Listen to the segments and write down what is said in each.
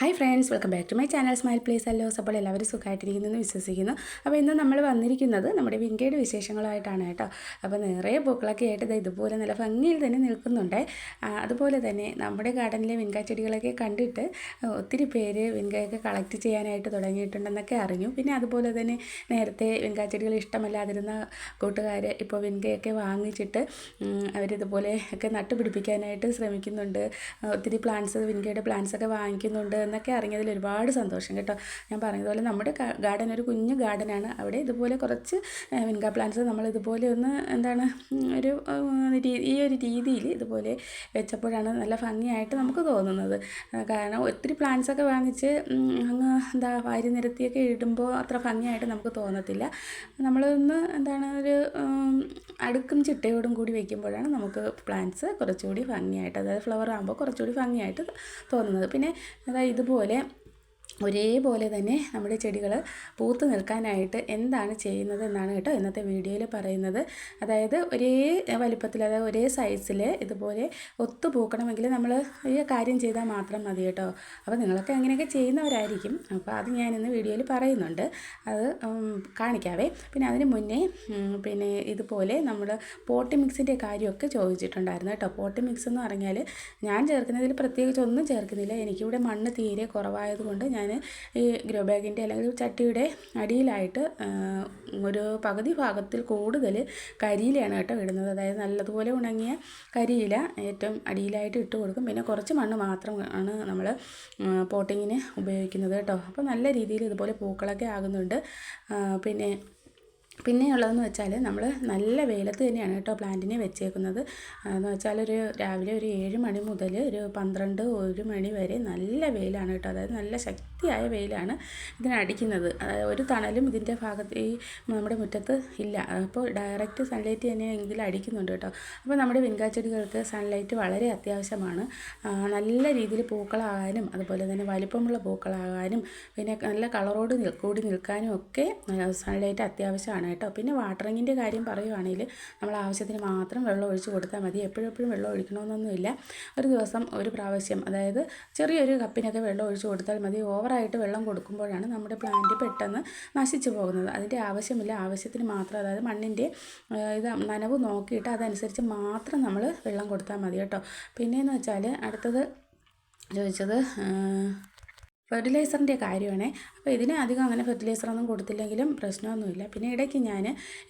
Hi friends welcome back to my channel smile place അല്ലോസ്. അപ്പോൾ എല്ലാവരും സുഖമായിട്ടിരിക്കുന്നു എന്ന് വിശ്വസിക്കുന്നു. അപ്പോൾ ഇന്ന് നമ്മൾ വന്നിരിക്കുന്നത് നമ്മുടെ വിങ്കയുടെ വിശേഷങ്ങളായിട്ടാണ് കേട്ടോ. അപ്പോൾ നിറയെ പൂക്കളൊക്കെ ആയിട്ട് ഇത് ഇതുപോലെ നല്ല ഭംഗിയിൽ തന്നെ നിൽക്കുന്നുണ്ട്. അതുപോലെ തന്നെ നമ്മുടെ ഗാർഡനിലെ വിൻകാ ചെടികളൊക്കെ കണ്ടിട്ട് ഒത്തിരി പേര് വിൻകയൊക്കെ കളക്ട് ചെയ്യാനായിട്ട് തുടങ്ങിയിട്ടുണ്ടെന്നൊക്കെ അറിഞ്ഞു. പിന്നെ അതുപോലെ തന്നെ നേരത്തെ വിൻകാ ചെടികൾ ഇഷ്ടമല്ലാതിരുന്ന കൂട്ടുകാർ ഇപ്പോൾ വിൻകയൊക്കെ വാങ്ങിച്ചിട്ട് അവരിതുപോലെ ഒക്കെ നട്ടുപിടിപ്പിക്കാനായിട്ട് ശ്രമിക്കുന്നുണ്ട്. ഒത്തിരി പ്ലാന്റ്സ് വിൻകയുടെ പ്ലാന്റ്സൊക്കെ വാങ്ങിക്കുന്നുണ്ട് എന്നൊക്കെ അറിഞ്ഞതിൽ ഒരുപാട് സന്തോഷം കേട്ടോ. ഞാൻ പറഞ്ഞതുപോലെ നമ്മുടെ ഗാർഡൻ ഒരു കുഞ്ഞു ഗാർഡനാണ്. അവിടെ ഇതുപോലെ കുറച്ച് വിൻഗ പ്ലാന്റ്സ് നമ്മൾ ഇതുപോലെ ഒന്ന് എന്താണ് ഒരു ഈ ഒരു രീതിയിൽ ഇതുപോലെ വെച്ചപ്പോഴാണ് നല്ല ഭംഗിയായിട്ട് നമുക്ക് തോന്നുന്നത്. കാരണം ഒത്തിരി പ്ലാന്റ്സ് ഒക്കെ വാങ്ങിച്ച് അങ്ങ് എന്താ വാരി നിരത്തിയൊക്കെ ഇടുമ്പോൾ അത്ര ഭംഗിയായിട്ട് നമുക്ക് തോന്നത്തില്ല. നമ്മളൊന്ന് എന്താണ് ഒരു അടുക്കും ചിട്ടയോടും കൂടി വെക്കുമ്പോഴാണ് നമുക്ക് പ്ലാന്റ്സ് കുറച്ചുകൂടി ഭംഗിയായിട്ട് അതായത് ഫ്ലവർ ആകുമ്പോൾ കുറച്ചുകൂടി ഭംഗിയായിട്ട് തോന്നുന്നത്. പിന്നെ അതായത് ഇതുപോലെ ഒരേപോലെ തന്നെ നമ്മുടെ ചെടികൾ പൂത്ത് നിൽക്കാനായിട്ട് എന്താണ് ചെയ്യുന്നത് എന്നാണ് കേട്ടോ ഇന്നത്തെ വീഡിയോയിൽ പറയുന്നത്. അതായത് ഒരേ വലിപ്പത്തിൽ അതായത് ഒരേ സൈസിൽ ഇതുപോലെ ഒത്തു പൂക്കണമെങ്കിൽ നമ്മൾ ഈ കാര്യം ചെയ്താൽ മാത്രം മതി കേട്ടോ. അപ്പോൾ നിങ്ങളൊക്കെ അങ്ങനെയൊക്കെ ചെയ്യുന്നവരായിരിക്കും. അപ്പോൾ അത് ഞാൻ ഇന്ന് വീഡിയോയിൽ പറയുന്നുണ്ട്. അത് കാണിക്കാവേ. പിന്നെ അതിന് മുന്നേ പിന്നെ ഇതുപോലെ നമ്മൾ പോട്ടി മിക്സിന്റെ കാര്യമൊക്കെ ചോദിച്ചിട്ടുണ്ടായിരുന്നു കേട്ടോ. പോട്ടി മിക്സ് എന്ന് പറഞ്ഞാൽ ഞാൻ ചേർക്കുന്നതിൽ പ്രത്യേകിച്ച് ഒന്നും ചേർക്കുന്നില്ല. എനിക്കിവിടെ മണ്ണ് തീരെ കുറവായതുകൊണ്ട് ഞാൻ ഈ ഗ്രോ ബാഗിന്റെ അല്ലെങ്കിൽ ചട്ടിയുടെ അടിയിലായിട്ട് ഒരു പകുതി ഭാഗത്തിൽ കൂടുതൽ കരിയിലയാണ് കേട്ടോ ഇടുന്നത്. അതായത് നല്ലതുപോലെ ഉണങ്ങിയ കരിയില ഏറ്റവും അടിയിലായിട്ട് ഇട്ട് കൊടുക്കും. പിന്നെ കുറച്ച് മണ്ണ് മാത്രം ആണ് നമ്മൾ പോട്ടിങ്ങിന് ഉപയോഗിക്കുന്നത് കേട്ടോ. അപ്പോൾ നല്ല രീതിയിൽ ഇതുപോലെ പൂക്കളൊക്കെ ആകുന്നുണ്ട്. പിന്നെ പിന്നെയുള്ളതെന്ന് വെച്ചാൽ നമ്മൾ നല്ല വെയിലത്ത് തന്നെയാണ് കേട്ടോ പ്ലാന്റിനെ വെച്ചേക്കുന്നത്. എന്ന് വെച്ചാൽ ഒരു രാവിലെ ഒരു ഏഴ് മണി മുതൽ ഒരു പന്ത്രണ്ട് ഒരു മണി വരെ നല്ല വെയിലാണ് കേട്ടോ. അതായത് നല്ല ശക്തിയായ വെയിലാണ് ഇതിനടിക്കുന്നത് ഒരു തണലും ഇതിന്റെ ഭാഗത്ത് ഈ നമ്മുടെ മുറ്റത്ത് ഇല്ല. അപ്പോൾ ഡയറക്റ്റ് സൺലൈറ്റ് തന്നെ ഇതിൽ അടിക്കുന്നുണ്ട് കേട്ടോ. അപ്പോൾ നമ്മുടെ വിൻകാച്ചെടികൾക്ക് സൺലൈറ്റ് വളരെ അത്യാവശ്യമാണ്. നല്ല രീതിയിൽ പൂക്കളാകാനും അതുപോലെ തന്നെ വലിപ്പമുള്ള പൂക്കളാകാനും പിന്നെ നല്ല കളറോട് കൂടി നിൽക്കാനും ഒക്കെ സൺലൈറ്റ് അത്യാവശ്യമാണ് കേട്ടോ. പിന്നെ വാട്ടറിങ്ങിന്റെ കാര്യം പറയുവാണെങ്കിൽ നമ്മൾ ആവശ്യത്തിന് മാത്രം വെള്ളം ഒഴിച്ച് കൊടുത്താൽ മതി. എപ്പോഴും എപ്പോഴും വെള്ളം ഒഴിക്കണമെന്നൊന്നുമില്ല. ഒരു ദിവസം ഒരു പ്രാവശ്യം അതായത് ചെറിയൊരു കപ്പിനൊക്കെ വെള്ളം ഒഴിച്ച് കൊടുത്താൽ മതി. ഓവറായിട്ട് വെള്ളം കൊടുക്കുമ്പോഴാണ് നമ്മുടെ പ്ലാന്റ് പെട്ടെന്ന് നശിച്ചു പോകുന്നത്. അതിന്റെ ആവശ്യമില്ല. ആവശ്യത്തിന് മാത്രം അതായത് മണ്ണിന്റെ ഇത് നനവ് നോക്കിയിട്ട് അതനുസരിച്ച് മാത്രം നമ്മൾ വെള്ളം കൊടുത്താൽ മതി കേട്ടോ. പിന്നെയെന്ന് വെച്ചാൽ അടുത്തത് ചോദിച്ചത് ഫെർട്ടിലൈസറിന്റെ കാര്യമാണ്. അപ്പോൾ ഇതിന് അധികം അങ്ങനെ ഫെർട്ടിലൈസറൊന്നും കൊടുത്തില്ലെങ്കിലും പ്രശ്നമൊന്നുമില്ല. പിന്നെ ഇടയ്ക്ക് ഞാൻ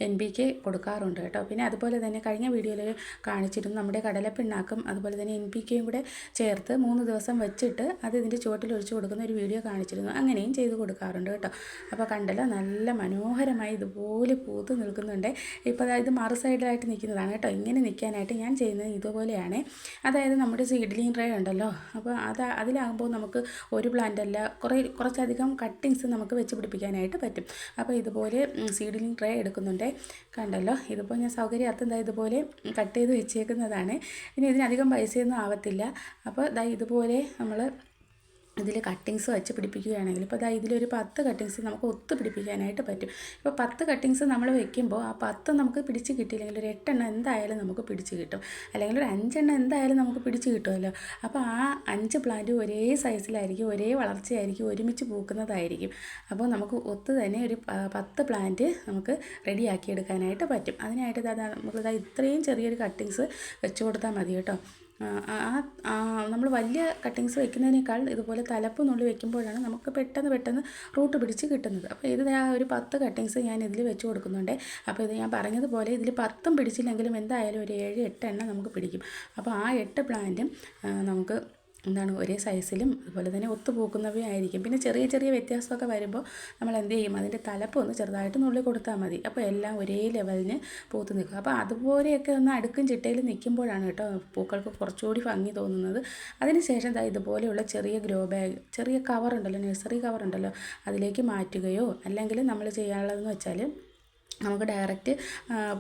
എൻ ബി കെ കൊടുക്കാറുണ്ട് കേട്ടോ. പിന്നെ അതുപോലെ തന്നെ കഴിഞ്ഞ വീഡിയോയിൽ കാണിച്ചിരുന്നു നമ്മുടെ കടലപ്പിണ്ണാക്കും അതുപോലെ തന്നെ എൻ ബി കെയും കൂടെ ചേർത്ത് മൂന്ന് ദിവസം വെച്ചിട്ട് അത് ഇതിന്റെ ചുവട്ടിൽ ഒഴിച്ച് കൊടുക്കുന്ന ഒരു വീഡിയോ കാണിച്ചിരുന്നു. അങ്ങനെയും ചെയ്ത് കൊടുക്കാറുണ്ട് കേട്ടോ. അപ്പോൾ കണ്ടല്ലോ നല്ല മനോഹരമായി ഇതുപോലെ പൂത്ത് നിൽക്കുന്നുണ്ട്. ഇപ്പോൾ അതായത് മറു സൈഡിലായിട്ട് നിൽക്കുന്നതാണ് കേട്ടോ. ഇങ്ങനെ നിൽക്കാനായിട്ട് ഞാൻ ചെയ്യുന്നത് ഇതുപോലെയാണ്. അതായത് നമ്മുടെ സീഡ്ലിംഗ് ട്രേ ഉണ്ടല്ലോ. അപ്പോൾ അത് അതിലാകുമ്പോൾ നമുക്ക് ഒരു പ്ലാന്റ് അല്ല കുറേ കുറച്ചധികം കട്ടിങ്സ് നമുക്ക് വെച്ച് പിടിപ്പിക്കാനായിട്ട് പറ്റും. അപ്പോൾ ഇതുപോലെ സീഡിലിംഗ് ട്രേ എടുക്കുന്നുണ്ട്. കണ്ടല്ലോ ഇതിപ്പോൾ ഞാൻ സൗകര്യാർത്ഥം എന്താ ഇതുപോലെ കട്ട് ചെയ്ത് വെച്ചേക്കുന്നതാണ്. ഇനി ഇതിനധികം പൈസയൊന്നും ആവത്തില്ല. അപ്പോൾ ദാ ഇതുപോലെ നമ്മൾ ഇതിൽ കട്ടിങ്സ് വെച്ച് പിടിപ്പിക്കുകയാണെങ്കിൽ ഇപ്പോൾ അതാ ഇതിലൊരു പത്ത് കട്ടിങ്സ് നമുക്ക് ഒത്ത് പിടിപ്പിക്കാനായിട്ട് പറ്റും. ഇപ്പോൾ പത്ത് കട്ടിങ്സ് നമ്മൾ വെക്കുമ്പോൾ ആ പത്ത് നമുക്ക് പിടിച്ച് കിട്ടിയില്ലെങ്കിൽ ഒരു എട്ടെണ്ണം എന്തായാലും നമുക്ക് പിടിച്ച് കിട്ടും. അല്ലെങ്കിൽ ഒരു അഞ്ചെണ്ണം എന്തായാലും നമുക്ക് പിടിച്ച് കിട്ടുമല്ലോ. അപ്പോൾ ആ അഞ്ച് പ്ലാന്റ് ഒരേ സൈസിലായിരിക്കും ഒരേ വളർച്ചയായിരിക്കും ഒരുമിച്ച് പൂക്കുന്നതായിരിക്കും. അപ്പോൾ നമുക്ക് ഒത്ത് തന്നെ ഒരു പത്ത് പ്ലാന്റ് നമുക്ക് റെഡിയാക്കി എടുക്കാനായിട്ട് പറ്റും. അതിനായിട്ട് ഇതാ നമുക്കിതാ ഇത്രയും ചെറിയൊരു കട്ടിങ്സ് വെച്ച് കൊടുത്താൽ മതി കേട്ടോ. ആ നമ്മൾ വലിയ കട്ടിങ്സ് വെക്കുന്നതിനേക്കാൾ ഇതുപോലെ തലപ്പ് നുള്ളി വെക്കുമ്പോഴാണ് നമുക്ക് പെട്ടെന്ന് പെട്ടെന്ന് റൂട്ട് പിടിച്ച് കിട്ടുന്നത്. അപ്പോൾ ഇത് ഞാൻ ഒരു പത്ത് കട്ടിങ്സ് ഞാൻ ഇതിൽ വെച്ച് കൊടുക്കുന്നുണ്ട്. അപ്പോൾ ഇത് ഞാൻ പറഞ്ഞതുപോലെ ഇതിൽ പത്തും പിടിച്ചില്ലെങ്കിലും എന്തായാലും ഒരു ഏഴ് എട്ട് എണ്ണം നമുക്ക് പിടിക്കും. അപ്പോൾ ആ എട്ട് പ്ലാന്റും നമുക്ക് എന്താണ് ഒരേ സൈസിലും അതുപോലെ തന്നെ ഒത്തുപോക്കുന്നവയായിരിക്കും പിന്നെ ചെറിയ ചെറിയ വ്യത്യാസമൊക്കെ വരുമ്പോൾ നമ്മൾ എന്ത് ചെയ്യും? അതിന്റെ തലപ്പ് ഒന്ന് ചെറുതായിട്ട് നുള്ളി കൊടുത്താൽ മതി. അപ്പോൾ എല്ലാം ഒരേ ലെവലിന് പൂത്ത് നിൽക്കും. അപ്പോൾ അതുപോലെയൊക്കെ ഒന്ന് അടുക്കും ചിട്ടയിൽ നിൽക്കുമ്പോഴാണ് കേട്ടോ പൂക്കൾക്ക് കുറച്ചുകൂടി ഭംഗി തോന്നുന്നത്. അതിനുശേഷം ദാ ഇതുപോലെയുള്ള ചെറിയ ഗ്രോ ബാഗ് ചെറിയ കവറുണ്ടല്ലോ നഴ്സറി കവറുണ്ടല്ലോ അതിലേക്ക് മാറ്റുകയോ അല്ലെങ്കിൽ നമ്മൾ ചെയ്യാനുള്ളതെന്ന് വെച്ചാൽ നമുക്ക് ഡയറക്റ്റ്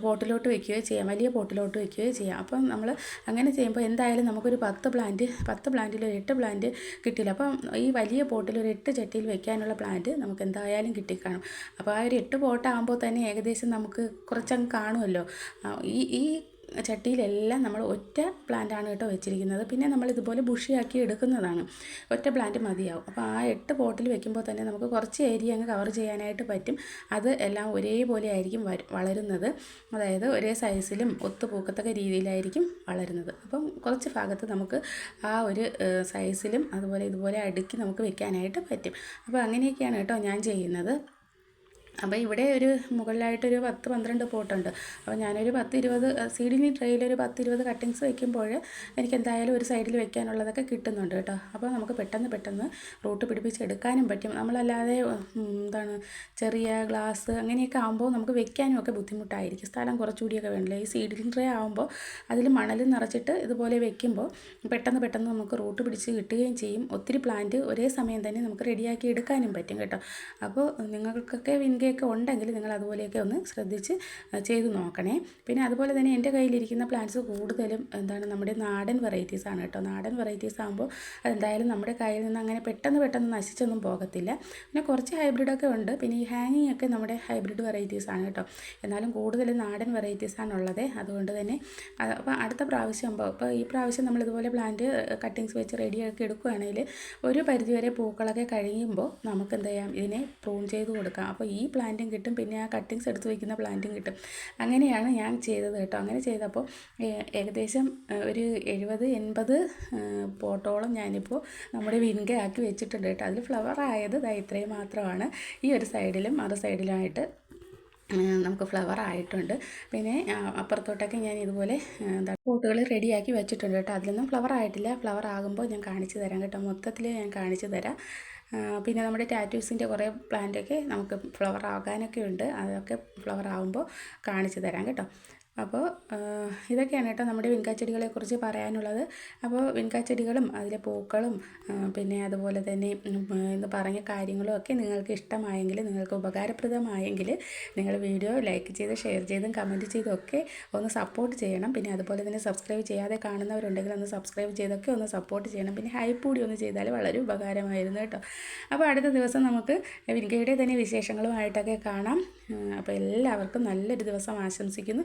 പോട്ടിലോട്ട് വെക്കുകയോ ചെയ്യാം. വലിയ പോട്ടിലോട്ട് വെക്കുകയോ ചെയ്യാം. അപ്പം നമ്മൾ അങ്ങനെ ചെയ്യുമ്പോൾ എന്തായാലും നമുക്കൊരു പത്ത് പ്ലാന്റ് പത്ത് പ്ലാന്റിൽ ഒരു എട്ട് പ്ലാന്റ് കിട്ടില്ല. അപ്പം ഈ വലിയ പോട്ടിൽ ഒരു എട്ട് ചട്ടിയിൽ വെക്കാനുള്ള പ്ലാന്റ് നമുക്ക് എന്തായാലും കിട്ടിക്കാണും അപ്പോൾ ആ ഒരു എട്ട് പോട്ടാകുമ്പോൾ തന്നെ ഏകദേശം നമുക്ക് കുറച്ചങ്ങ് കാണുമല്ലോ. ഈ ഈ ചട്ടിയിലെല്ലാം നമ്മൾ ഒറ്റ പ്ലാന്റാണ് കേട്ടോ വെച്ചിരിക്കുന്നത്. പിന്നെ നമ്മൾ ഇതുപോലെ ബുഷിയാക്കി എടുക്കുന്നതാണ്. ഒറ്റ പ്ലാന്റ് മതിയാവും. അപ്പോൾ ആ എട്ട് പോട്ടിൽ വെക്കുമ്പോൾ തന്നെ നമുക്ക് കുറച്ച് ഏരിയ അങ്ങ് കവർ ചെയ്യാനായിട്ട് പറ്റും. അത് എല്ലാം ഒരേപോലെ ആയിരിക്കും വളരുന്നത്. അതായത് ഒരേ സൈസിലും ഒത്തു പൂക്കത്തക്ക രീതിയിലായിരിക്കും വളരുന്നത്. അപ്പം കുറച്ച് ഭാഗത്ത് നമുക്ക് ആ ഒരു സൈസിലും അതുപോലെ ഇതുപോലെ അടുക്കി നമുക്ക് വെക്കാനായിട്ട് പറ്റും. അപ്പോൾ അങ്ങനെയൊക്കെയാണ് കേട്ടോ ഞാൻ ചെയ്യുന്നത്. അപ്പോൾ ഇവിടെ ഒരു മുകളിലായിട്ടൊരു പത്ത് പന്ത്രണ്ട് പോട്ടുണ്ട്. അപ്പോൾ ഞാനൊരു പത്ത് ഇരുപത് സീഡിങ് ട്രെയിൽ ഒരു പത്ത് ഇരുപത് കട്ടിങ്സ് വയ്ക്കുമ്പോൾ എനിക്ക് എന്തായാലും ഒരു സൈഡിൽ വെക്കാനുള്ളതൊക്കെ കിട്ടുന്നുണ്ട് കേട്ടോ. അപ്പോൾ നമുക്ക് പെട്ടെന്ന് പെട്ടെന്ന് റൂട്ട് പിടിപ്പിച്ച് എടുക്കാനും പറ്റും. നമ്മളല്ലാതെ എന്താണ് ചെറിയ ഗ്ലാസ് അങ്ങനെയൊക്കെ ആകുമ്പോൾ നമുക്ക് വെക്കാനും ഒക്കെ ബുദ്ധിമുട്ടായിരിക്കും. സ്ഥലം കുറച്ചുകൂടിയൊക്കെ വേണ്ടല്ലോ. ഈ സീഡിങ് ട്രേ ആകുമ്പോൾ അതിൽ മണൽ നിറച്ചിട്ട് ഇതുപോലെ വെക്കുമ്പോൾ പെട്ടെന്ന് പെട്ടെന്ന് നമുക്ക് റൂട്ട് പിടിച്ച് കിട്ടുകയും ചെയ്യും. ഒത്തിരി പ്ലാന്റ് ഒരേ സമയം തന്നെ നമുക്ക് റെഡിയാക്കി എടുക്കാനും പറ്റും കേട്ടോ. അപ്പോൾ നിങ്ങൾക്കൊക്കെ വിൻകെ ഒക്കെ ഉണ്ടെങ്കിൽ നിങ്ങൾ അതുപോലെയൊക്കെ ഒന്ന് ശ്രദ്ധിച്ച് ചെയ്ത് നോക്കണേ. പിന്നെ അതുപോലെ തന്നെ എന്റെ കയ്യിലിരിക്കുന്ന പ്ലാന്റ്സ് കൂടുതലും എന്താണ് നമ്മുടെ നാടൻ വെറൈറ്റീസ് ആണ് കേട്ടോ. നാടൻ വെറൈറ്റീസ് ആകുമ്പോൾ അതെന്തായാലും നമ്മുടെ കയ്യിൽ നിന്ന് അങ്ങനെ പെട്ടെന്ന് പെട്ടെന്ന് നശിച്ചൊന്നും പോകത്തില്ല. പിന്നെ കുറച്ച് ഹൈബ്രിഡൊക്കെ ഉണ്ട്. പിന്നെ ഈ ഹാങ്ങിങ് ഒക്കെ നമ്മുടെ ഹൈബ്രിഡ് വെറൈറ്റീസ് ആണ് കേട്ടോ. എന്നാലും കൂടുതലും നാടൻ വെറൈറ്റീസ് ആണുള്ളത് അതുകൊണ്ട് തന്നെ അപ്പോൾ അടുത്ത പ്രാവശ്യം ഇപ്പോൾ ഈ പ്രാവശ്യം നമ്മളിതുപോലെ പ്ലാന്റ് കട്ടിങ്സ് വെച്ച് റെഡിയാക്കി എടുക്കുകയാണെങ്കിൽ ഒരു പരിധിവരെ പൂക്കളൊക്കെ കഴിയുമ്പോൾ നമുക്ക് എന്ത് ചെയ്യാം? ഇതിനെ പ്രൂൺ ചെയ്ത് കൊടുക്കാം. അപ്പോൾ ഈ പ്ലാന്റും കിട്ടും. പിന്നെ ആ കട്ടിങ്സ് എടുത്ത് വയ്ക്കുന്ന പ്ലാന്റും കിട്ടും. അങ്ങനെയാണ് ഞാൻ ചെയ്തത് കേട്ടോ. അങ്ങനെ ചെയ്തപ്പോൾ ഏകദേശം ഒരു എഴുപത് എൺപത് പോട്ടോളം ഞാനിപ്പോൾ നമ്മുടെ വിൻഗ ആക്കി വെച്ചിട്ടുണ്ട് കേട്ടോ. അതിൽ ഫ്ലവർ ആയത് ഇതാ ഇത്രയും മാത്രമാണ്. ഈ ഒരു സൈഡിലും മറു സൈഡിലുമായിട്ട് നമുക്ക് ഫ്ലവർ ആയിട്ടുണ്ട്. പിന്നെ അപ്പുറത്തോട്ടൊക്കെ ഞാൻ ഇതുപോലെ പോട്ടുകൾ റെഡിയാക്കി വെച്ചിട്ടുണ്ട് കേട്ടോ. അതിലൊന്നും ഫ്ലവർ ആയിട്ടില്ല. ഫ്ലവർ ആകുമ്പോൾ ഞാൻ കാണിച്ചു തരാം കേട്ടോ. മൊത്തത്തിൽ ഞാൻ കാണിച്ചു തരാം. പിന്നെ നമ്മുടെ ടാറ്റൂസിന്റെ കുറേ പ്ലാന്റൊക്കെ നമുക്ക് ഫ്ലവർ ആകാനൊക്കെ ഉണ്ട്. അതൊക്കെ ഫ്ലവർ ആകുമ്പോൾ കാണിച്ചു തരാം കേട്ടോ. അപ്പോൾ ഇതൊക്കെയാണ് കേട്ടോ നമ്മുടെ വിൻകാച്ചെടികളെക്കുറിച്ച് പറയാനുള്ളത്. അപ്പോൾ വിൻകാച്ചെടികളും അതിലെ പൂക്കളും പിന്നെ അതുപോലെ തന്നെ ഇന്ന് പറഞ്ഞ കാര്യങ്ങളും ഒക്കെ നിങ്ങൾക്ക് ഇഷ്ടമായെങ്കിൽ നിങ്ങൾക്ക് ഉപകാരപ്രദമായെങ്കിൽ നിങ്ങൾ വീഡിയോ ലൈക്ക് ചെയ്ത് ഷെയർ ചെയ്തും കമന്റ് ചെയ്തും ഒക്കെ ഒന്ന് സപ്പോർട്ട് ചെയ്യണം. പിന്നെ അതുപോലെ തന്നെ സബ്സ്ക്രൈബ് ചെയ്യാതെ കാണുന്നവരുണ്ടെങ്കിൽ ഒന്ന് സബ്സ്ക്രൈബ് ചെയ്തൊക്കെ ഒന്ന് സപ്പോർട്ട് ചെയ്യണം. പിന്നെ ഹൈപ്പ് കൂടി ഒന്ന് ചെയ്താൽ വളരെ ഉപകാരമായിരുന്നു കേട്ടോ. അപ്പോൾ അടുത്ത ദിവസം നമുക്ക് വിൻകയുടെ തന്നെ വിശേഷങ്ങളുമായിട്ടൊക്കെ കാണാം. അപ്പോൾ എല്ലാവർക്കും നല്ലൊരു ദിവസം ആശംസിക്കുന്നു.